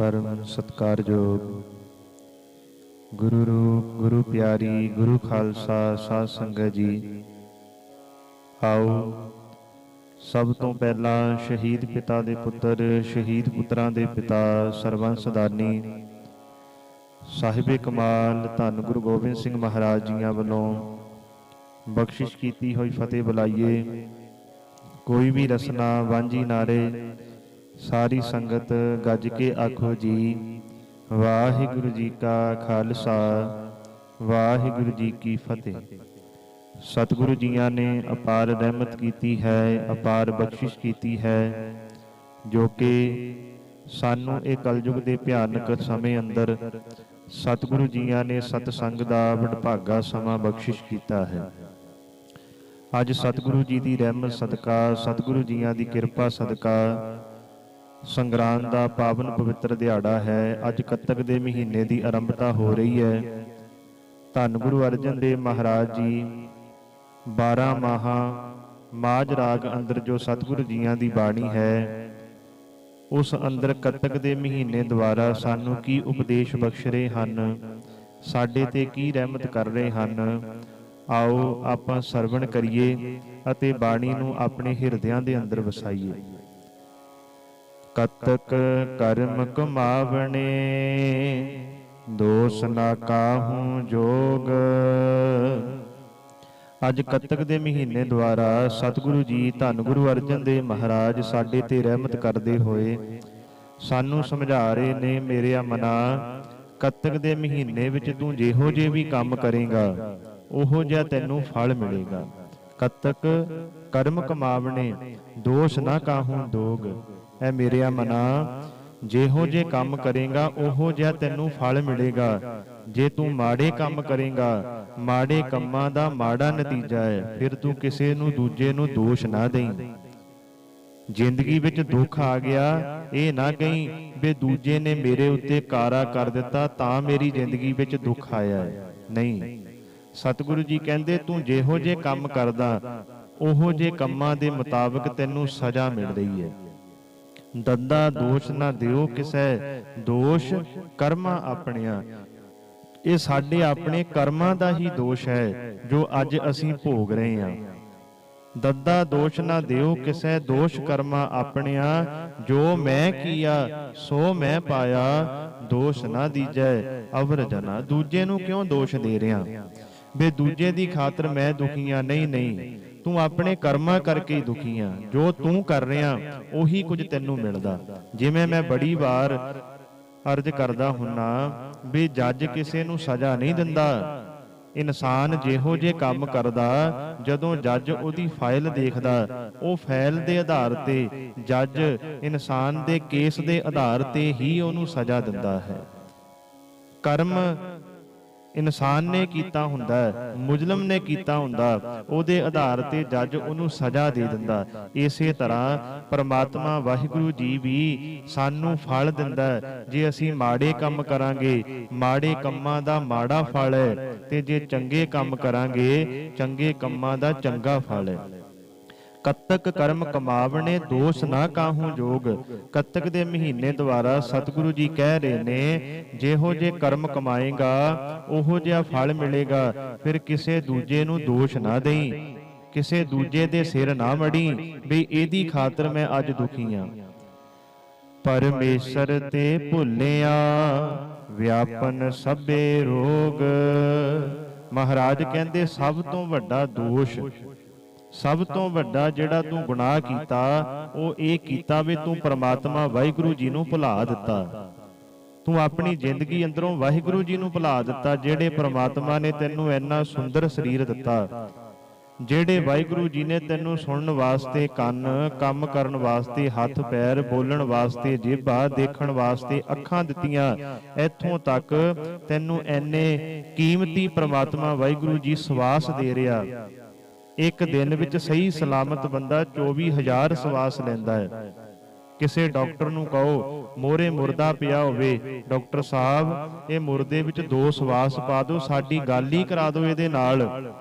ਪਰਮ ਸਤਕਾਰਯੋਗ। ਗੁਰੂ ਰੂਪ, ਗੁਰੂ ਪਿਆਰੀ, ਗੁਰੂ ਖਾਲਸਾ, ਸਾਧ ਸੰਗਤ ਜੀ, ਆਓ ਸਭ ਤੋਂ ਪਹਿਲਾਂ ਸ਼ਹੀਦ ਪਿਤਾ ਦੇ ਪੁੱਤਰ, ਸ਼ਹੀਦ ਪੁੱਤਰਾਂ ਦੇ ਪਿਤਾ, ਸਰਬੰਸ ਦਾਨੀ ਸਾਹਿਬੇ ਕਮਾਲ, ਧੰਨ ਗੁਰੂ ਗੋਬਿੰਦ ਸਿੰਘ ਮਹਾਰਾਜ ਜੀਆਂ ਵੱਲੋਂ ਬਖਸ਼ਿਸ਼ ਕੀਤੀ ਹੋਈ ਫਤਿਹ ਬੁਲਾਈਏ। ਕੋਈ ਵੀ ਰਸਨਾ, ਵਾਂਝੀ ਨਾਰੇ ਸਾਰੀ ਸੰਗਤ ਗੱਜ ਕੇ ਆਖੋ ਜੀ, ਵਾਹਿਗੁਰੂ ਜੀ ਕਾ ਖਾਲਸਾ, ਵਾਹਿਗੁਰੂ ਜੀ ਕੀ ਫਤਿਹ। ਸਤਿਗੁਰੂ ਜੀਆਂ ਨੇ ਅਪਾਰ ਰਹਿਮਤ ਕੀਤੀ ਹੈ, ਅਪਾਰ ਬਖਸ਼ਿਸ਼ ਕੀਤੀ ਹੈ, ਜੋ ਕਿ ਸਾਨੂੰ ਇਹ ਕਲਯੁਗ ਦੇ ਭਿਆਨਕ ਸਮੇਂ ਅੰਦਰ ਸਤਿਗੁਰੂ ਜੀਆਂ ਨੇ ਸਤ ਸੰਗ ਦਾ ਵਡਭਾਗਾ ਸਮਾਂ ਬਖਸ਼ਿਸ਼ ਕੀਤਾ ਹੈ। ਅੱਜ ਸਤਿਗੁਰੂ ਜੀ ਦੀ ਰਹਿਮਤ, ਸਦਕਾ, ਸਤਿਗੁਰੂ ਜੀਆਂ ਦੀ ਕਿਰਪਾ, ਸਦਕਾ ਸੰਗਰਾਂਦ ਦਾ ਪਾਵਨ ਪਵਿੱਤਰ ਦਿਹਾੜਾ ਹੈ। ਅੱਜ ਕੱਤਕ ਦੇ ਮਹੀਨੇ ਦੀ ਆਰੰਭਤਾ ਹੋ ਰਹੀ ਹੈ। ਧੰਨ ਗੁਰੂ ਅਰਜਨ ਦੇਵ ਮਹਾਰਾਜ ਜੀ 12 ਮਾਹਾ ਮਾਜ ਰਾਗ ਅੰਦਰ ਜੋ ਸਤਿਗੁਰੂ ਜੀਆਂ ਦੀ ਬਾਣੀ ਹੈ, ਉਸ ਅੰਦਰ ਕੱਤਕ ਦੇ ਮਹੀਨੇ ਦੁਆਰਾ ਸਾਨੂੰ ਕੀ ਉਪਦੇਸ਼ ਬਖਸ਼ ਰਹੇ ਹਨ? ਸਾਡੇ ਤੇ ਕੀ ਰਹਿਮਤ ਕਰ ਰਹੇ ਹਨ? ਆਓ ਆਪਾਂ ਸਰਵਣ ਕਰੀਏ ਅਤੇ ਬਾਣੀ ਨੂੰ ਆਪਣੇ ਹਿਰਦਿਆਂ ਦੇ ਅੰਦਰ ਵਸਾਈਏ। ਕਤਕ ਕਰਮ ਕਮਾਵਣੇ, ਦੋਸ ਨਾ ਕਾਹੂ ਜੋਗ। ਅੱਜ ਕੱਤਕ ਦੇ ਮਹੀਨੇ ਦੁਆਰਾ ਸਤਿਗੁਰੂ ਜੀ ਧੰਨ ਗੁਰੂ ਅਰਜਨ ਦੇਵ ਮਹਾਰਾਜ ਸਾਡੇ ਤੇ ਰਹਿਮਤ ਕਰਦੇ ਹੋਏ ਸਾਨੂੰ ਸਮਝਾ ਰਹੇ ਨੇ, ਮੇਰੇ ਮਨਾ ਕੱਤਕ ਦੇ ਮਹੀਨੇ ਵਿੱਚ ਤੂੰ ਜਿਹੋ ਜੇ ਵੀ ਕੰਮ ਕਰੇਗਾ, ਉਹੋ ਜਿਹਾ ਤੈਨੂੰ ਫਲ ਮਿਲੇਗਾ। ਕੱਤਕ ਕਰਮ ਕਮਾਵਣੇ, ਦੋਸ਼ ਨਾ ਕਾਹੂ ਦੋਗ ਐ ਮੇਰੇ ਮਨਾ, ਜਿਹੋ ਜੇ ਕੰਮ ਕਰੇਗਾ, ਉਹੋ ਜਿਹਾ ਤੈਨੂੰ ਫਲ ਮਿਲੇਗਾ। ਜੇ ਤੂੰ ਮਾੜੇ ਕੰਮ ਕਰੇਗਾ, ਮਾੜੇ ਕੰਮਾਂ ਦਾ ਮਾੜਾ ਨਤੀਜਾ ਹੈ ਫਿਰ ਤੂੰ ਕਿਸੇ ਨੂੰ ਦੂਜੇ ਨੂੰ ਦੋਸ਼ ਨਾ ਦੇਈਂ। ਜ਼ਿੰਦਗੀ ਵਿੱਚ ਦੁੱਖ ਆ ਗਿਆ, ਇਹ ਨਾ ਕਹੀਂ ਵੀ ਦੂਜੇ ਨੇ ਮੇਰੇ ਉੱਤੇ ਕਾਰਾ ਕਰ ਦਿੱਤਾ, ਤਾਂ ਮੇਰੀ ਜ਼ਿੰਦਗੀ ਵਿੱਚ ਦੁੱਖ ਆਇਆ ਨਹੀਂ। ਸਤਿਗੁਰੂ ਜੀ ਕਹਿੰਦੇ, ਤੂੰ ਜਿਹੋ ਜੇ ਕੰਮ ਕਰਦਾ, ਉਹੋ ਜੇ ਕੰਮਾਂ ਦੇ ਮੁਤਾਬਕ ਤੈਨੂੰ ਸਜ਼ਾ ਮਿਲ ਰਹੀ ਹੈ ਦੰਦਾ ਦੋਸ਼ ਨਾ ਦਿਓ ਕਿਸੈ। ਦੋਸ਼ ਕਰਮਾਂ ਆਪਣਿਆਂ। ਇਹ ਸਾਡੇ ਆਪਣੇ ਕਰਮਾਂ ਦਾ ਹੀ ਦੋਸ਼ ਹੈ, ਜੋ ਅੱਜ ਅਸੀਂ ਭੋਗ ਰਹੇ ਹਾਂ। ਦੱਦਾ ਦੋਸ਼ ਨਾ ਦਿਓ ਕਿਸੈ, ਦੋਸ਼ ਕਰਮਾ ਆਪਣਿਆ। ਜੋ ਮੈਂ ਕੀਆ, ਸੋ ਮੈਂ ਪਾਇਆ, ਦੋਸ਼ ਨਾ ਦੀਜੈ, ਅਵਰ ਜਨਾ। ਦੂਜੇ ਨੂੰ ਕਿਉਂ ਦੋਸ਼ ਦੇ ਰਿਆਂ ਬੇ, ਦੂਜੇ ਦੀ ਖਾਤਰ ਮੈਂ ਦੁਖੀਆਂ ਨਹੀਂ ਨਹੀਂ। ਤੂੰ ਆਪਣੇ ਕਰਮਾਂ ਕਰਕੇ ਹੀ ਦੁਖੀਆਂ ਜੋ ਤੂੰ ਕਰ ਰਿਆਂ ਉਹੀ ਕੁਝ ਤੈਨੂੰ ਮਿਲਦਾ। ਜਿਵੇਂ ਮੈਂ ਬੜੀ ਵਾਰ ਅਰਜ਼ ਕਰਦਾ ਹੁੰਨਾ, ਵੀ ਜੱਜ ਕਿਸੇ ਨੂੰ ਸਜ਼ਾ ਨਹੀਂ ਦਿੰਦਾ। ਇਨਸਾਨ ਜਿਹੋ ਜੇ ਕੰਮ ਕਰਦਾ, ਜਦੋਂ ਜੱਜ ਉਹਦੀ ਫਾਈਲ ਦੇਖਦਾ, ਉਹ ਫਾਈਲ ਦੇ ਆਧਾਰ ਤੇ ਜੱਜ ਇਨਸਾਨ ਦੇ ਕੇਸ ਦੇ ਆਧਾਰ ਤੇ ਹੀ ਉਹਨੂੰ ਸਜ਼ਾ ਦਿੰਦਾ ਹੈ। ਕਰਮ ਇਨਸਾਨ ਨੇ ਕੀਤਾ ਹੁੰਦਾ ਹੈ, ਮੁਜਲਮ ਨੇ ਕੀਤਾ ਹੁੰਦਾ ਉਹਦੇ ਆਧਾਰ ਤੇ ਜੱਜ ਉਹਨੂੰ ਸਜ਼ਾ ਦੇ ਦਿੰਦਾ ਇਸੇ ਤਰ੍ਹਾਂ ਪ੍ਰਮਾਤਮਾ ਵਾਹਿਗੁਰੂ ਜੀ ਵੀ ਸਾਨੂੰ ਫਲ ਦਿੰਦਾ ਜੇ ਅਸੀਂ ਮਾੜੇ ਕੰਮ ਕਰਾਂਗੇ ਮਾੜੇ ਕੰਮਾਂ ਦਾ ਮਾੜਾ ਫਲ ਹੈ ਤੇ ਜੇ ਚੰਗੇ ਕੰਮ ਕਰਾਂਗੇ ਚੰਗੇ ਕੰਮਾਂ ਦਾ ਚੰਗਾ ਫਲ ਹੈ। ਕੱਤਕ ਕਰਮ ਕਮਾਵਣੇ ਦੋਸ਼ ਨਾ ਕਾਹੂ ਜੋਗ। ਕੱਤਕ ਦੇ ਮਹੀਨੇ ਦੁਆਰਾ ਸਤਿਗੁਰੂ ਜੀ ਕਹਿ ਰਹੇ ਨੇ, ਜਿਹੋ ਜੇ ਕਰਮ ਕਮਾਏਗਾ, ਉਹੋ ਜਿਹਾ ਫਲ ਮਿਲੇਗਾ, ਫਿਰ ਕਿਸੇ ਦੂਜੇ ਨੂੰ ਦੋਸ਼ ਨਾ ਦੇਈ। ਕਿਸੇ ਦੂਜੇ ਦੇ ਸਿਰ ਨਾ ਮੜੀ, ਵੀ ਇਹਦੀ ਖਾਤਰ ਮੈਂ ਅੱਜ ਦੁਖੀ ਆ। ਪਰਮੇਸ਼ਰ ਤੇ ਭੁੱਲਿਆ, ਵਿਆਪਨ ਸਭੇ ਰੋਗ। ਮਹਾਰਾਜ ਕਹਿੰਦੇ, ਸਭ ਤੋਂ ਵੱਡਾ ਦੋਸ਼ ਸਭ ਤੋਂ ਵੱਡਾ ਜਿਹੜਾ ਤੂੰ ਗੁਨਾਹ ਕੀਤਾ ਉਹ ਇਹ ਕੀਤਾ ਵੀ ਤੂੰ ਪ੍ਰਮਾਤਮਾ ਵਾਹਿਗੁਰੂ ਜੀ ਨੂੰ ਭੁਲਾ ਦਿੱਤਾ। ਤੂੰ ਆਪਣੀ ਜ਼ਿੰਦਗੀ ਅੰਦਰੋਂ ਵਾਹਿਗੁਰੂ ਜੀ ਨੂੰ ਭੁਲਾ ਦਿੱਤਾ ਜਿਹੜੇ ਪ੍ਰਮਾਤਮਾ ਨੇ ਤੈਨੂੰ ਇੰਨਾ ਸੁੰਦਰ ਸਰੀਰ ਦਿੱਤਾ। ਜਿਹੜੇ ਵਾਹਿਗੁਰੂ ਜੀ ਨੇ ਤੈਨੂੰ ਸੁਣਨ ਵਾਸਤੇ ਕੰਨ ਕੰਮ ਕਰਨ ਵਾਸਤੇ ਹੱਥ ਪੈਰ ਬੋਲਣ ਵਾਸਤੇ ਜੀਭਾ ਦੇਖਣ ਵਾਸਤੇ ਅੱਖਾਂ ਦਿੱਤੀਆਂ ਇੱਥੋਂ ਤੱਕ ਤੈਨੂੰ ਐਨੇ ਕੀਮਤੀ ਪ੍ਰਮਾਤਮਾ ਵਾਹਿਗੁਰੂ ਜੀ ਸਵਾਸ ਦੇ ਰਿਹਾ। ਇੱਕ ਦਿਨ ਵਿੱਚ ਸਹੀ ਸਲਾਮਤ ਬੰਦਾ 24000 ਸਵਾਸ ਲੈਂਦਾ ਹੈ। ਕਿਸੇ ਡਾਕਟਰ ਨੂੰ ਕਹੋ ਮੋਰੇ ਮੁਰਦਾ ਪਿਆ ਹੋਵੇ। ਡਾਕਟਰ ਸਾਹਿਬ ਇਹ ਮੁਰਦੇ ਵਿੱਚ ਦੋ ਸਵਾਸ ਪਾ ਦਿਓ ਸਾਡੀ ਗੱਲ ਹੀ ਕਰਾ ਦਿਓ ਇਹਦੇ ਨਾਲ।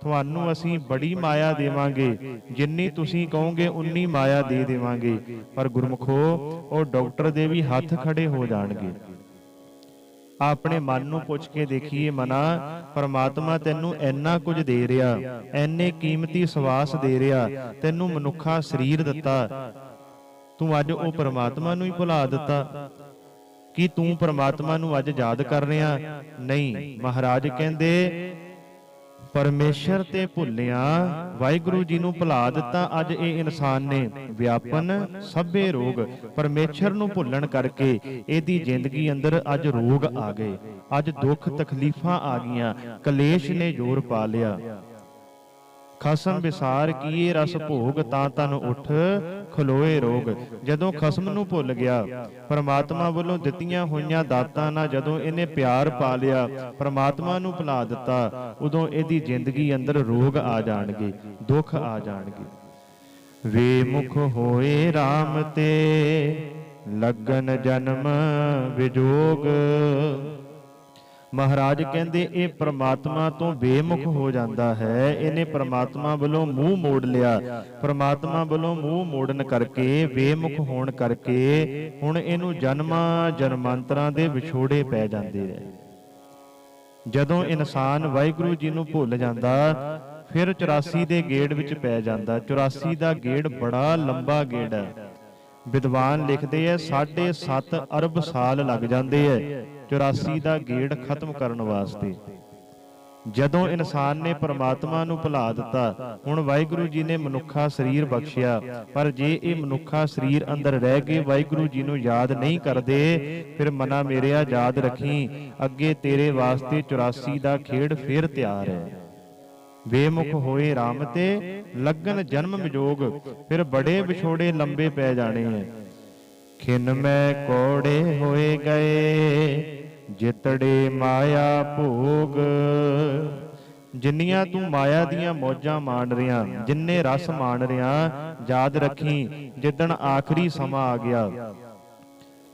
ਤੁਹਾਨੂੰ ਅਸੀਂ ਬੜੀ ਮਾਇਆ ਦੇਵਾਂਗੇ। ਜਿੰਨੀ ਤੁਸੀਂ ਕਹੋਗੇ ਉਨੀ ਮਾਇਆ ਦੇ ਦੇਵਾਂਗੇ। ਪਰ ਗੁਰਮਖੋ ਉਹ ਡਾਕਟਰ ਦੇ ਵੀ ਹੱਥ ਖੜੇ ਹੋ ਜਾਣਗੇ। ਆਪਣੇ ਮਨ ਨੂੰ ਪੁੱਛ ਕੇ ਦੇਖੀਏ ਮਨਾ ਪਰਮਾਤਮਾ ਤੈਨੂੰ ਇੰਨਾ ਕੁਝ ਦੇ ਰਿਹਾ ਐਨੇ ਕੀਮਤੀ ਸਵਾਸ ਦੇ ਰਿਹਾ ਤੈਨੂੰ ਮਨੁੱਖਾ ਸਰੀਰ ਦਿੱਤਾ। ਤੂੰ ਅੱਜ ਉਹ ਪਰਮਾਤਮਾ ਨੂੰ ਹੀ ਭੁਲਾ ਦਿੱਤਾ। ਕੀ ਤੂੰ ਪਰਮਾਤਮਾ ਨੂੰ ਅੱਜ ਯਾਦ ਕਰ ਰਿਹਾ? ਨਹੀਂ ਮਹਾਰਾਜ ਕਹਿੰਦੇ ਪਰਮੇਸ਼ਰ ਤੇ ਭੁੱਲਿਆ, ਵਾਹਿਗੁਰੂ ਜੀ ਨੂੰ ਭੁਲਾ ਦਿੱਤਾ ਅੱਜ ਇਹ ਇਨਸਾਨ ਨੇ। ਵਿਆਪਨ, ਸਭੇ ਰੋਗ, ਪਰਮੇਸ਼ਰ ਨੂੰ ਭੁੱਲਣ ਕਰਕੇ ਇਹਦੀ ਜ਼ਿੰਦਗੀ ਅੰਦਰ ਅੱਜ ਰੋਗ ਆ ਗਏ। ਅੱਜ ਦੁੱਖ ਤਕਲੀਫਾਂ ਆ ਗਈਆਂ, ਕਲੇਸ਼ ਨੇ ਜ਼ੋਰ ਪਾ ਲਿਆ। ਖਸਮ ਵਿਸਾਰ ਕੀਏ ਰਸ ਭੋਗ ਤਾਂ ਤਨ ਉਠ ਖਲੋਏ ਰੋਗ। ਜਦੋਂ ਖਸਮ ਨੂੰ ਭੁੱਲ ਗਿਆ ਪਰਮਾਤਮਾ ਵੱਲੋਂ ਦਿੱਤੀਆਂ ਹੋਈਆਂ ਦਾਤਾਂ ਨਾਲ ਜਦੋਂ ਇਹਨੇ ਪਿਆਰ ਪਾ ਲਿਆ ਪਰਮਾਤਮਾ ਨੂੰ ਭੁਲਾ ਦਿੱਤਾ ਉਦੋਂ ਇਹਦੀ ਜ਼ਿੰਦਗੀ ਅੰਦਰ ਰੋਗ ਆ ਜਾਣਗੇ ਦੁੱਖ ਆ ਜਾਣਗੇ। ਵੇ ਮੁਖ ਹੋਏ RAM ਤੇ ਲੱਗਨ ਜਨਮ ਵਿਜੋਗ। ਮਹਾਰਾਜ ਕਹਿੰਦੇ ਇਹ ਪ੍ਰਮਾਤਮਾ ਤੋਂ ਬੇਮੁਖ ਹੋ ਜਾਂਦਾ ਹੈ। ਇਹਨੇ ਪ੍ਰਮਾਤਮਾ ਵੱਲੋਂ ਮੂੰਹ ਮੋੜ ਲਿਆ। ਪ੍ਰਮਾਤਮਾ ਵੱਲੋਂ ਮੂੰਹ ਮੋੜਨ ਕਰਕੇ, ਬੇਮੁਖ ਹੋਣ ਕਰਕੇ ਹੁਣ ਇਹਨੂੰ ਜਨਮਾਂ ਜਨਮਾਂਤਰਾਂ ਦੇ ਵਿਛੋੜੇ ਪੈ ਜਾਂਦੇ ਐ ਜਦੋਂ ਇਨਸਾਨ ਵਾਹਿਗੁਰੂ ਜੀ ਨੂੰ ਭੁੱਲ ਜਾਂਦਾ, ਫਿਰ 84 ਦੇ ਗੇੜ ਵਿੱਚ ਪੈ ਜਾਂਦਾ। 84 ਦਾ ਗੇੜ ਬੜਾ ਲੰਬਾ ਗੇੜ ਹੈ। ਵਿਦਵਾਨ ਲਿਖਦੇ ਐ 7.5 ਅਰਬ ਸਾਲ ਲੱਗ ਜਾਂਦੇ ਐ 84 ਦਾ ਗੇੜ ਖਤਮ ਕਰਨ ਵਾਸਤੇ। ਜਦੋਂ ਇਨਸਾਨ ਨੇ ਪਰਮਾਤਮਾ ਨੂੰ ਭੁਲਾ ਦਿੱਤਾ, ਹੁਣ ਵਾਹਿਗੁਰੂ ਜੀ ਨੇ ਮਨੁੱਖਾ ਸਰੀਰ ਬਖਸ਼ਿਆ। ਪਰ ਜੇ ਇਹ ਮਨੁੱਖਾ ਸਰੀਰ ਅੰਦਰ ਰਹਿ ਕੇ ਵਾਹਿਗੁਰੂ ਜੀ ਨੂੰ ਯਾਦ ਨਹੀਂ ਕਰਦੇ, ਫਿਰ ਮਨਾ ਮੇਰਿਆ ਯਾਦ ਰੱਖੀ, ਅੱਗੇ ਤੇਰੇ ਵਾਸਤੇ 84 ਦਾ ਖੇੜ ਫੇਰ ਤਿਆਰ ਹੈ। ਬੇਮੁਖ ਹੋਏ RAM ਤੇ ਲੱਗਨ ਜਨਮ ਵਿਜੋਗ, ਫਿਰ ਬੜੇ ਵਿਛੋੜੇ ਲੰਬੇ ਪੈ ਜਾਣੇ ਐ ਖਿਨ ਮੈਂ ਕੋੜੇ ਹੋਏ ਗਏ, ਜਿਤੜੇ ਮਾਇਆ ਭੋਗ। ਜਿੰਨੀਆਂ ਤੂੰ ਮਾਇਆ ਦੀਆਂ ਮੌਜਾਂ ਮਾਣ ਰਿਆਂ ਜਿੰਨੇ ਰਸ ਮਾਣ ਰਿਆਂ ਯਾਦ ਰੱਖੀ, ਜਿੱਦਣ ਆਖਰੀ ਸਮਾਂ ਆ ਗਿਆ।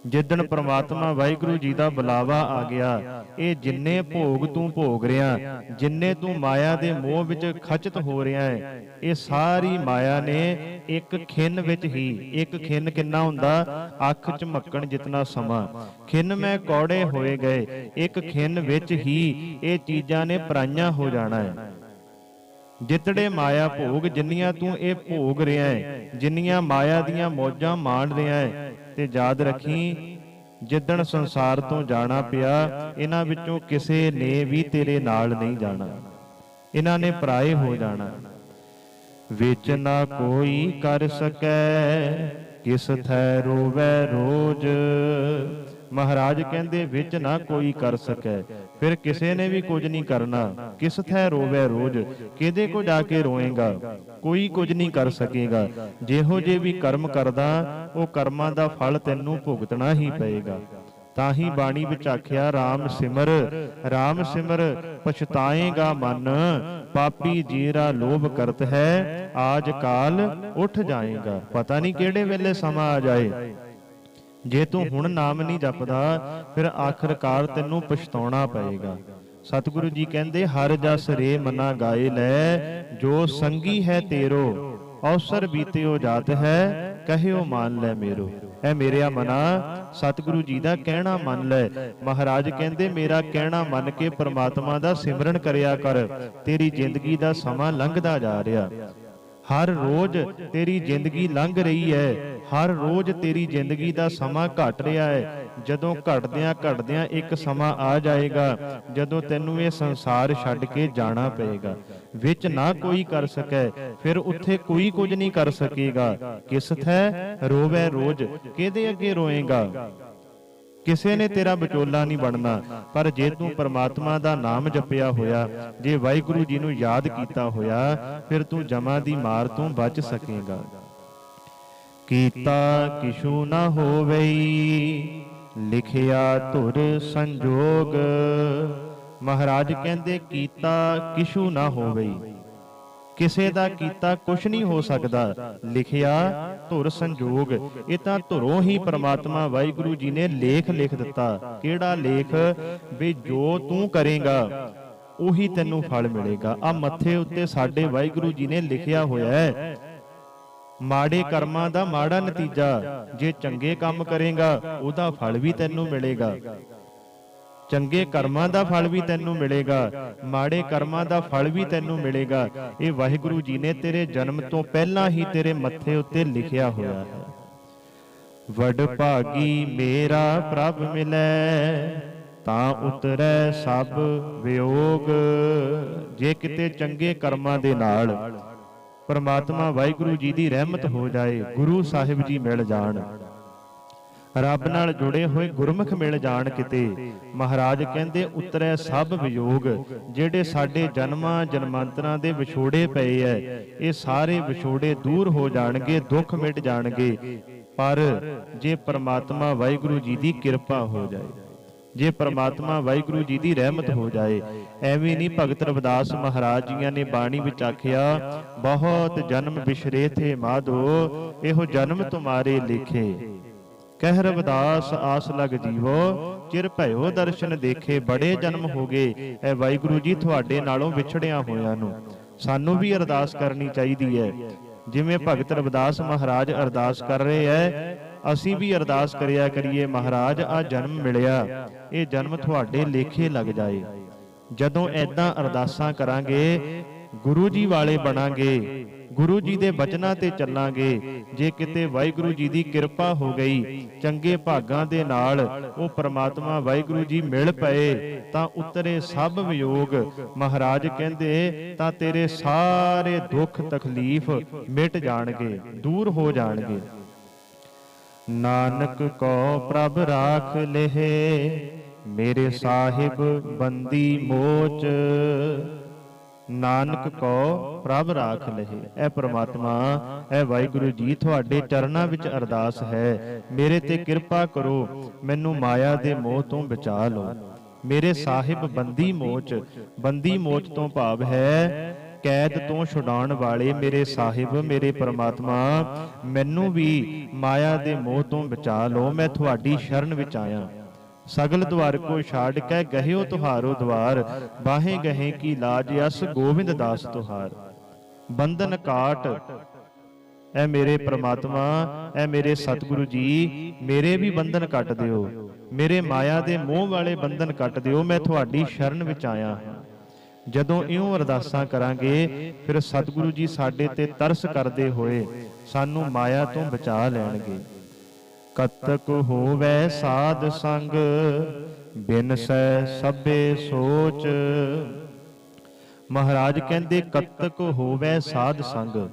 ਜਿੱਦਣ ਪ੍ਰਮਾਤਮਾ ਵਾਹਿਗੁਰੂ ਜੀ ਦਾ ਬੁਲਾਵਾ ਆ ਗਿਆ, ਇਹ ਜਿੰਨੇ ਭੋਗ ਤੂੰ ਭੋਗ ਰਿਆਂ ਜਿੰਨੇ ਤੂੰ ਮਾਇਆ ਦੇ ਮੋਹ ਵਿੱਚ ਖਚਤ ਹੋ ਰਿਹਾ ਹੈ ਇਹ ਸਾਰੀ ਮਾਇਆ ਨੇ ਇੱਕ ਖਿੰਨ ਵਿੱਚ ਹੀ, ਇੱਕ ਖਿੰਨ ਕਿੰਨਾ ਹੁੰਦਾ? ਅੱਖ ਝਮਕਣ ਜਿਤਨਾ ਸਮਾਂ। ਖਿੰਨ ਮੈਂ ਕੌੜੇ ਹੋਏ ਗਏ, ਇੱਕ ਖਿੰਨ ਵਿੱਚ ਹੀ ਇਹ ਚੀਜ਼ਾਂ ਨੇ ਪਰਾਈਆਂ ਹੋ ਜਾਣਾ ਹੈ ਜਿਤੜੇ ਮਾਇਆ ਭੋਗ ਜਿੰਨੀਆਂ ਤੂੰ ਇਹ ਭੋਗ ਰਿਹਾ ਹੈ ਜਿੰਨੀਆਂ ਮਾਇਆ ਦੀਆਂ ਮੌਜਾਂ ਮਾਣ ਰਿਹਾ ਹੈ ਤੇ ਯਾਦ ਰੱਖੀ, ਜਿੱਦਣ ਸੰਸਾਰ ਤੋਂ ਜਾਣਾ ਪਿਆ, ਇਹਨਾਂ ਵਿੱਚੋਂ ਕਿਸੇ ਨੇ ਵੀ ਤੇਰੇ ਨਾਲ ਨਹੀਂ ਜਾਣਾ। ਇਹਨਾਂ ਨੇ ਪਰਾਏ ਹੋ ਜਾਣਾ। ਵਿੱਚ ਨਾ ਕੋਈ ਕਰ ਸਕੈ, ਕਿਸ ਥੈ ਰੋਵੈ ਰੋਜ। ਮਹਾਰਾਜ ਕਹਿੰਦੇ, ਵਿੱਚ ਨਾ ਕੋਈ ਕਰ ਸਕੈ ਫਿਰ ਕਿਸੇ ਨੇ ਵੀ ਕੁਝ ਨਹੀਂ ਕਰਨਾ। ਕਿਸ ਥੈ ਰੋਵੈ ਰੋਜ? ਕਿਹਦੇ ਕੋ ਜਾ ਕੇ ਰੋਏਗਾ? ਕੋਈ ਕੁਝ ਨਹੀਂ ਕਰ ਸਕੇਗਾ। ਜਿਹੋ ਜੇ ਵੀ ਕਰਮ ਕਰਦਾ, ਉਹ ਕਰਮਾਂ ਦਾ ਫਲ ਤੈਨੂੰ ਭੁਗਤਣਾ ਹੀ ਪਏਗਾ। ਤਾਂ ਹੀ ਬਾਣੀ ਵਿੱਚ ਆਖਿਆ RAM ਸਿਮਰ RAM ਸਿਮਰ, ਪਛਤਾਏਗਾ ਮਨ। ਪਾਪੀ ਜੀਰਾ ਲੋਭ ਕਰਤ ਹੈ, ਆਜ ਕਾਲ ਉੱਠ ਜਾਏਗਾ। ਪਤਾ ਨਹੀਂ ਕਿਹੜੇ ਵੇਲੇ ਸਮਾਂ ਆ ਜਾਏ। ਜੇ ਤੂੰ ਹੁਣ ਨਾਮ ਨਹੀਂ ਜਪਦਾ, ਫਿਰ ਆਖਰਕਾਰ ਤੈਨੂੰ ਪਛਤਾਉਣਾ ਪਏਗਾ। ਸਤਿਗੁਰੂ ਜੀ ਕਹਿੰਦੇ, ਹਰ ਜਸ ਰੇ ਮਨਾ ਗਾਏ ਲੈ, ਜੋ ਸੰਗੀ ਹੈ ਤੇਰੋ ਅਵਸਰ ਬੀਤਿਓ ਜਾਤ ਹੈ, ਕਹਿਓ ਮੰਨ ਲੈ ਮੇਰੋ। ਐ ਮੇਰਿਆ ਮਨਾ, ਸਤਿਗੁਰੂ ਜੀ ਦਾ ਕਹਿਣਾ ਮੰਨ ਲੈ। ਮਹਾਰਾਜ ਕਹਿੰਦੇ, ਮੇਰਾ ਕਹਿਣਾ ਮੰਨ ਕੇ ਪ੍ਰਮਾਤਮਾ ਦਾ ਸਿਮਰਨ ਕਰਿਆ ਕਰ, ਤੇਰੀ ਜ਼ਿੰਦਗੀ ਦਾ ਸਮਾਂ ਲੰਘਦਾ ਜਾ ਰਿਹਾ। ਹਰ ਰੋਜ਼ ਤੇਰੀ ਜ਼ਿੰਦਗੀ ਲੰਘ ਰਹੀ ਹੈ ਹਰ ਰੋਜ਼ ਤੇਰੀ ਜ਼ਿੰਦਗੀ ਦਾ ਸਮਾਂ ਘਟ ਰਿਹਾ ਹੈ। ਜਦੋਂ ਘਟਦਿਆਂ ਘਟਦਿਆਂ ਇੱਕ ਸਮਾਂ ਆ ਜਾਏਗਾ, ਜਦੋਂ ਤੈਨੂੰ ਇਹ ਸੰਸਾਰ ਛੱਡ ਕੇ ਜਾਣਾ ਪਏਗਾ। ਵਿੱਚ ਨਾ ਕੋਈ ਕਰ ਸਕੈ, ਫਿਰ ਉੱਥੇ ਕੋਈ ਕੁਝ ਨਹੀਂ ਕਰ ਸਕੇਗਾ। ਕਿਸ ਥੈ ਰੋਵੇ ਰੋਜ਼। ਕਿਹਦੇ ਅੱਗੇ ਰੋਏਗਾ? ਕਿਸੇ ਨੇ ਤੇਰਾ ਵਿਚੋਲਾ ਨਹੀਂ ਬਣਨਾ। ਪਰ ਜੇ ਤੂੰ ਪਰਮਾਤਮਾ ਦਾ ਨਾਮ ਜਪਿਆ ਹੋਇਆ, ਜੇ ਵਾਹਿਗੁਰੂ ਜੀ ਨੂੰ ਯਾਦ ਕੀਤਾ ਹੋਇਆ, ਫਿਰ ਤੂੰ ਜਮਾ ਦੀ ਮਾਰ ਤੋਂ ਬਚ ਸਕੇਗਾ। ਕੀਤਾ ਕਿਛੂ ਨਾ ਹੋਵਈ। ਲਿਖਿਆ ਧੁਰ ਸੰਜੋਗ। ਮਹਾਰਾਜ ਕਹਿੰਦੇ ਕੀਤਾ ਕਿਛੂ ਨਾ ਹੋਵਈ। ਕਿਸੇ ਦਾ ਕੀਤਾ ਕੁਛ ਨਹੀਂ ਹੋ ਸਕਦਾ। ਲਿਖਿਆ ਧੁਰ ਸੰਜੋਗ। ਇਹ ਤਾਂ ਧੁਰੋਂ ਹੀ ਪ੍ਰਮਾਤਮਾ ਵਾਹਿਗੁਰੂ ਜੀ ਨੇ ਲੇਖ ਲਿਖ ਦਿੱਤਾ। ਕਿਹੜਾ ਲੇਖ? ਵੀ ਜੋ ਤੂੰ ਕਰੇਗਾ, ਉਹੀ ਤੈਨੂੰ ਫਲ ਮਿਲੇਗਾ। ਆ ਮੱਥੇ ਉੱਤੇ ਸਾਡੇ ਵਾਹਿਗੁਰੂ ਜੀ ਨੇ ਲਿਖਿਆ ਹੋਇਆ ਹੈ। ਮਾੜੇ ਕਰਮਾਂ ਦਾ ਮਾੜਾ ਨਤੀਜਾ। ਜੇ ਚੰਗੇ ਕੰਮ ਕਰੇਗਾ, ਉਹਦਾ ਫਲ ਵੀ ਤੈਨੂੰ ਮਿਲੇਗਾ। ਚੰਗੇ ਕਰਮਾਂ ਦਾ ਫਲ ਵੀ ਤੈਨੂੰ ਮਿਲੇਗਾ, ਮਾੜੇ ਕਰਮਾਂ ਦਾ ਫਲ ਵੀ ਤੈਨੂੰ ਮਿਲੇਗਾ। ਇਹ ਵਾਹਿਗੁਰੂ ਜੀ ਨੇ ਤੇਰੇ ਜਨਮ ਤੋਂ ਪਹਿਲਾਂ ਹੀ ਤੇਰੇ ਮੱਥੇ ਉੱਤੇ ਲਿਖਿਆ ਹੋਇਆ ਹੈ। ਵਡ ਭਾਗੀ ਮੇਰਾ ਪ੍ਰਭ ਮਿਲੈ, ਤਾਂ ਉਤਰੈ ਸਭ ਵਿਯੋਗ ਜੇ ਕਿਤੇ ਚੰਗੇ ਕਰਮਾਂ ਦੇ ਨਾਲ ਪਰਮਾਤਮਾ ਵਾਹਿਗੁਰੂ ਜੀ ਦੀ ਰਹਿਮਤ ਹੋ ਜਾਏ ਗੁਰੂ ਸਾਹਿਬ ਜੀ ਮਿਲ ਜਾਣ। ਰੱਬ ਨਾਲ ਜੁੜੇ ਹੋਏ ਗੁਰਮੁਖ ਮਿਲ ਜਾਣ ਕਿਤੇ। ਮਹਾਰਾਜ ਕਹਿੰਦੇ ਉਤਰੈ ਸਭ ਵਿਯੋਗ ਜਿਹੜੇ ਸਾਡੇ ਜਨਮਾਂ ਜਨਮਾਂਤਰਾਂ ਦੇ ਵਿਛੋੜੇ ਪਏ ਐ। ਇਹ ਸਾਰੇ ਵਿਛੋੜੇ ਦੂਰ ਹੋ ਜਾਣਗੇ ਦੁੱਖ ਮਿਟ ਜਾਣਗੇ। ਪਰ ਜੇ ਪ੍ਰਮਾਤਮਾ ਵਾਹਿਗੁਰੂ ਜੀ ਦੀ ਕਿਰਪਾ ਹੋ ਜਾਏ ਜੇ ਪ੍ਰਮਾਤਮਾ ਵਾਹਿਗੁਰੂ ਜੀ ਦੀ ਰਹਿਮਤ ਹੋ ਜਾਏ, ਐਵੇਂ ਨਹੀਂ ਭਗਤ ਰਵਿਦਾਸ ਮਹਾਰਾਜ ਜੀਆਂ ਨੇ ਬਾਣੀ ਵਿੱਚ ਆਖਿਆ, ਬਹੁਤ ਜਨਮ ਬਿਸ਼ਰੇ ਥੇ ਮਾਧੋ, ਇਹੋ ਜਨਮ ਤੁਮਾਰੇ ਲਿਖੇ। ਕਹਿ ਰਵਿਦਾਸ, ਆਸ ਲਗ ਜੀਵੋ, ਚਿਰ ਭਇਓ ਦਰਸ਼ਨ ਦੇਖੇ, ਬੜੇ ਜਨਮ ਹੋ ਗਏ ਐ ਵਾਹਿਗੁਰੂ ਜੀ ਤੁਹਾਡੇ ਨਾਲੋਂ ਵਿਛੜਿਆ ਹੋਇਆਂ ਨੂੰ। ਸਾਨੂੰ ਵੀ ਅਰਦਾਸ ਕਰਨੀ ਚਾਹੀਦੀ ਹੈ। ਜਿਵੇਂ ਭਗਤ ਰਵਿਦਾਸ ਮਹਾਰਾਜ ਅਰਦਾਸ ਕਰ ਰਹੇ ਐ ਅਸੀਂ ਵੀ ਅਰਦਾਸ ਕਰਿਆ ਕਰੀਏ, ਮਹਾਰਾਜ, ਆ ਜਨਮ ਮਿਲਿਆ। ਇਹ ਜਨਮ ਤੁਹਾਡੇ ਲੇਖੇ ਲੱਗ ਜਾਏ। ਜਦੋਂ ਐਦਾਂ ਅਰਦਾਸਾਂ ਕਰਾਂਗੇ, ਗੁਰੂ ਜੀ ਵਾਲੇ ਬਣਾਂਗੇ, ਗੁਰੂ ਜੀ ਦੇ ਬਚਨਾਂ ਤੇ ਚੱਲਾਂਗੇ, ਜੇ ਕਿਤੇ ਵਾਹਿਗੁਰੂ ਜੀ ਦੀ ਕਿਰਪਾ ਹੋ ਗਈ, ਚੰਗੇ ਭਾਗਾਂ ਦੇ ਨਾਲ ਉਹ ਪ੍ਰਮਾਤਮਾ ਵਾਹਿਗੁਰੂ ਜੀ ਮਿਲ ਪਏ, ਤਾਂ ਉਤਰੇ ਸਭ ਵਿਯੋਗ। ਮਹਾਰਾਜ ਕਹਿੰਦੇ, ਤਾਂ ਤੇਰੇ ਸਾਰੇ ਦੁੱਖ ਤਕਲੀਫ ਮਿਟ ਜਾਣਗੇ, ਦੂਰ ਹੋ ਜਾਣਗੇ। ਨਾਨਕ ਕੋ ਪ੍ਰਭ ਰਾਖ ਲਹਿ, ਮੇਰੇ ਸਾਹਿਬ ਬੰਦੀ ਮੋਚ। ਨਾਨਕ ਕੋ ਪ੍ਰਭ ਰਾਖ ਲਹਿ। ਐ ਪ੍ਰਮਾਤਮਾ, ਐ ਵਾਹਿਗੁਰੂ ਜੀ, ਤੁਹਾਡੇ ਚਰਨਾਂ ਵਿੱਚ ਅਰਦਾਸ ਹੈ। ਮੇਰੇ ਤੇ ਕਿਰਪਾ ਕਰੋ, ਮੈਨੂੰ ਮਾਇਆ ਦੇ ਮੋਹ ਤੋਂ ਬਚਾ ਲਓ। ਮੇਰੇ ਸਾਹਿਬ ਬੰਦੀ ਮੋਚ ਬੰਦੀ ਮੋਚ ਤੋਂ ਭਾਵ ਹੈ ਕੈਦ ਤੋਂ ਛੁਡਾਉਣ ਵਾਲੇ ਮੇਰੇ ਸਾਹਿਬ, ਮੇਰੇ ਪਰਮਾਤਮਾ, ਮੈਨੂੰ ਵੀ ਮਾਇਆ ਦੇ ਮੋਹ ਤੋਂ ਬਚਾ ਲਓ, ਮੈਂ ਤੁਹਾਡੀ ਸ਼ਰਨ ਵਿੱਚ ਆਇਆ। ਸਗਲ ਦਵਾਰ ਕੋ ਛਾੜ ਕੇ ਗਹਿਓ ਤੁਹਾਰੋ ਦਵਾਰ ਬਾਹੇ ਗਹੇ ਕੀ ਲਾਜ ਅਸ ਗੋਬਿੰਦ ਦਾਸ ਤੁਹਾਰ। ਬੰਧਨ ਕਾਟ, ਐ ਮੇਰੇ ਪ੍ਰਮਾਤਮਾ, ਐ ਮੇਰੇ ਸਤਿਗੁਰੂ ਜੀ, ਮੇਰੇ ਵੀ ਬੰਧਨ ਕੱਟ ਦਿਓ। ਮੇਰੇ ਮਾਇਆ ਦੇ ਮੋਹ ਵਾਲੇ ਬੰਧਨ ਕੱਟ ਦਿਓ, ਮੈਂ ਤੁਹਾਡੀ ਸ਼ਰਨ ਵਿੱਚ ਆਇਆ। ਹਾਂ ਜਦੋਂ ਇਉਂ ਅਰਦਾਸਾਂ ਕਰਾਂਗੇ, ਫਿਰ ਸਤਿਗੁਰੂ ਜੀ ਸਾਡੇ ਤੇ ਤਰਸ ਕਰਦੇ ਹੋਏ ਸਾਨੂੰ ਮਾਇਆ ਤੋਂ ਬਚਾ ਲੈਣਗੇ। ਕਤਕ ਹੋਵੇ ਸਾਧ ਸੰਗ, ਬਿਨਸੈ ਸਭੇ ਸੋਚ। ਮਹਾਰਾਜ ਕਹਿੰਦੇ, ਕਤਕ ਹੋਵੇ ਸਾਧ ਸੰਗ।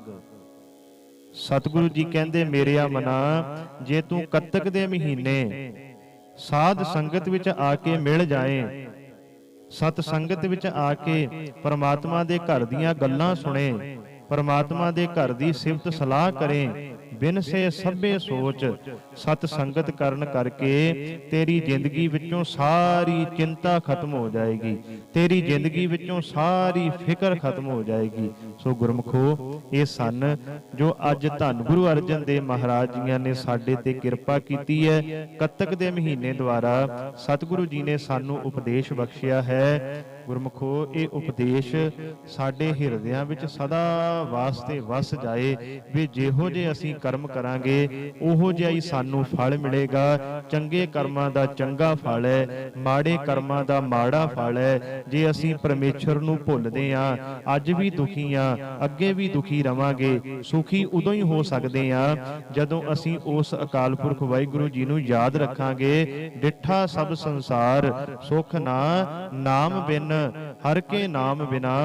ਸਤਿਗੁਰੂ ਜੀ ਕਹਿੰਦੇ ਮੇਰਿਆ ਮਨਾ ਜੇ ਤੂੰ ਕਤਕ ਦੇ ਮਹੀਨੇ ਸਾਧ ਸੰਗਤ ਵਿੱਚ ਆ ਕੇ ਮਿਲ ਜਾਏ ਸਤ ਸੰਗਤ ਵਿੱਚ ਆ ਕੇ ਪਰਮਾਤਮਾ ਦੇ ਘਰ ਦੀਆਂ ਗੱਲਾਂ ਸੁਣੇ, ਪਰਮਾਤਮਾ ਦੇ ਘਰ ਦੀ ਸਿਫਤ ਸਲਾਹ ਕਰੇ ਬਿਨ ਸੇ ਸਭੇ ਸੋਚ ਸਤ ਸੰਗਤ ਕਰਨ ਕਰਕੇ ਤੇਰੀ ਜ਼ਿੰਦਗੀ ਵਿੱਚੋਂ ਸਾਰੀ ਚਿੰਤਾ ਖਤਮ ਹੋ ਜਾਏਗੀ। ਤੇਰੀ ਜ਼ਿੰਦਗੀ ਵਿੱਚੋਂ ਸਾਰੀ ਫਿਕਰ ਖਤਮ ਹੋ ਜਾਏਗੀ। ਸੋ ਗੁਰਮਖੋ, ਇਹ ਸਨ ਜੋ ਅੱਜ ਧੰਨ ਗੁਰੂ ਅਰਜਨ ਦੇਵ ਮਹਾਰਾਜ ਜੀਆਂ ਨੇ ਸਾਡੇ ਤੇ ਕਿਰਪਾ ਕੀਤੀ ਹੈ, ਕੱਤਕ ਦੇ ਮਹੀਨੇ ਦੁਆਰਾ ਸਤਿਗੁਰੂ ਜੀ ਨੇ ਸਾਨੂੰ ਉਪਦੇਸ਼ ਬਖਸ਼ਿਆ ਹੈ ਗੁਰਮਖੋ, ਇਹ ਉਪਦੇਸ਼ ਸਾਡੇ ਹਿਰਦਿਆਂ ਵਿੱਚ ਸਦਾ ਵਾਸਤੇ ਵਸ ਜਾਏ ਵੀ ਜਿਹੋ ਜੇ ਅਸੀਂ ਕਰਮ ਕਰਾਂਗੇ, ਉਹੋ ਜਿਹਾ ਹੀ ਸਾਨੂੰ ਫਲ ਮਿਲੇਗਾ। ਚੰਗੇ ਕਰਮਾਂ ਦਾ ਚੰਗਾ ਫਲ ਹੈ, ਮਾੜੇ ਕਰਮਾਂ ਦਾ ਮਾੜਾ ਫਲ ਹੈ। ਜੇ ਅਸੀਂ ਪਰਮੇਸ਼ਰ ਨੂੰ ਭੁੱਲਦੇ ਆਂ ਅੱਜ ਵੀ ਦੁਖੀ ਆਂ ਅੱਗੇ ਵੀ ਦੁਖੀ ਰਵਾਂਗੇ, ਸੁਖੀ ਉਦੋਂ ਹੀ ਹੋ ਸਕਦੇ ਆਂ ਜਦੋਂ ਅਸੀਂ ਉਸ ਅਕਾਲ ਪੁਰਖ ਵਾਹਿਗੁਰੂ ਜੀ ਨੂੰ ਯਾਦ ਰੱਖਾਂਗੇ, ਡਿੱਠਾ ਸਭ ਸੰਸਾਰ, ਸੁਖ ਨਾ, ਨਾਮ ਬਿਨ ਹਰ ਕੇ ਨਾਮ ਬਿਨਾ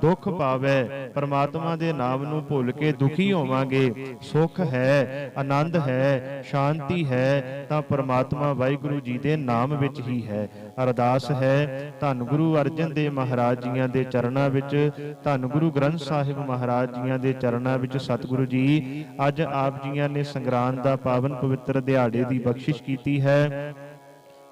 ਦੁੱਖ ਪਾਵੇ, ਪਰਮਾਤਮਾ ਦੇ ਨਾਮ ਨੂੰ ਭੁੱਲ ਕੇ ਦੁਖੀ ਹੋਵਾਂਗੇ। ਸੁਖ ਹੈ, ਆਨੰਦ ਹੈ, ਸ਼ਾਂਤੀ ਹੈ, ਤਾਂ ਪਰਮਾਤਮਾ ਵਾਹਿਗੁਰੂ ਜੀ ਦੇ ਨਾਮ ਵਿੱਚ ਹੀ ਹੈ। ਅਰਦਾਸ ਹੈ, ਧੰਨ ਗੁਰੂ ਅਰਜਨ ਦੇਵ ਮਹਾਰਾਜ ਜੀਆਂ ਦੇ ਚਰਨਾਂ ਵਿੱਚ, ਧੰਨ ਗੁਰੂ ਗ੍ਰੰਥ ਸਾਹਿਬ ਮਹਾਰਾਜ ਜੀਆਂ ਦੇ ਚਰਨਾਂ ਵਿੱਚ ਸਤਿਗੁਰੂ ਜੀ, ਅੱਜ ਆਪ ਜੀਆਂ ਨੇ ਸੰਗਰਾਂਦ ਦਾ ਪਾਵਨ ਪਵਿੱਤਰ ਦਿਹਾੜੇ ਦੀ ਬਖਸ਼ਿਸ਼ ਕੀਤੀ ਹੈ।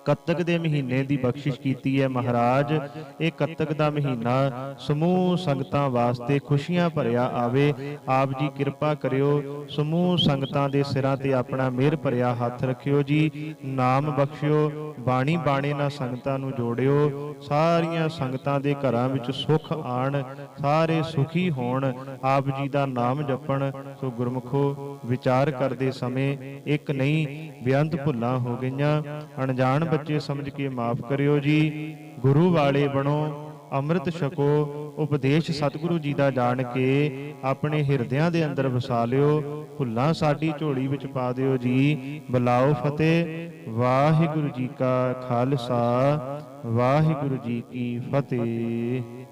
ਕੱਤਕ ਦੇ ਮਹੀਨੇ ਦੀ ਬਖਸ਼ਿਸ਼ ਕੀਤੀ ਹੈ ਮਹਾਰਾਜ। ਇਹ ਕੱਤਕ ਦਾ ਮਹੀਨਾ ਸਮੂਹ ਸੰਗਤਾਂ ਵਾਸਤੇ ਖੁਸ਼ੀਆਂ ਭਰਿਆ ਆਵੇ। ਆਪ ਜੀ ਕਿਰਪਾ ਕਰਿਓ, ਸਮੂਹ ਸੰਗਤਾਂ ਦੇ ਸਿਰਾਂ ਤੇ ਆਪਣਾ ਮਿਹਰ ਭਰਿਆ ਹੱਥ ਰੱਖਿਓ ਜੀ। ਨਾਮ ਬਖਸ਼ਿਓ, ਬਾਣੀ ਬਾਣੇ ਨਾਲ ਸੰਗਤਾਂ ਨੂੰ ਜੋੜਿਓ। ਸਾਰੀਆਂ ਸੰਗਤਾਂ ਦੇ ਘਰਾਂ ਵਿੱਚ ਸੁਖ ਆਣ, ਸਾਰੇ ਸੁਖੀ ਹੋਣ। ਆਪ ਜੀ ਦਾ ਨਾਮ ਜਪਣ ਸੋ ਗੁਰਮੁਖੋ ਵਿਚਾਰ ਕਰਦੇ ਸਮੇਂ ਇੱਕ ਨਹੀਂ ਬੇਅੰਤ ਭੁੱਲਾਂ ਹੋ ਗਈਆਂ। ਅਣਜਾਣ ਬੱਚੇ ਸਮਝ ਕੇ ਮਾਫ ਕਰਿਓ ਜੀ। ਗੁਰੂ ਵਾਲੇ ਬਣੋ, ਅੰਮ੍ਰਿਤ ਛਕੋ, ਉਪਦੇਸ਼ ਸਤਿਗੁਰੂ ਜੀ ਦਾ ਜਾਣ ਕੇ ਆਪਣੇ ਹਿਰਦਿਆਂ ਦੇ ਅੰਦਰ ਵਸਾ ਲਿਓ, ਭੁੱਲਾਂ ਸਾਡੀ ਝੋਲੀ ਵਿੱਚ ਪਾ ਦਿਓ ਜੀ। ਬਲਾਓ ਫਤਿਹ, ਵਾਹਿਗੁਰੂ ਜੀ ਕਾ ਖਾਲਸਾ, ਵਾਹਿਗੁਰੂ ਜੀ ਕੀ ਫਤਿਹ।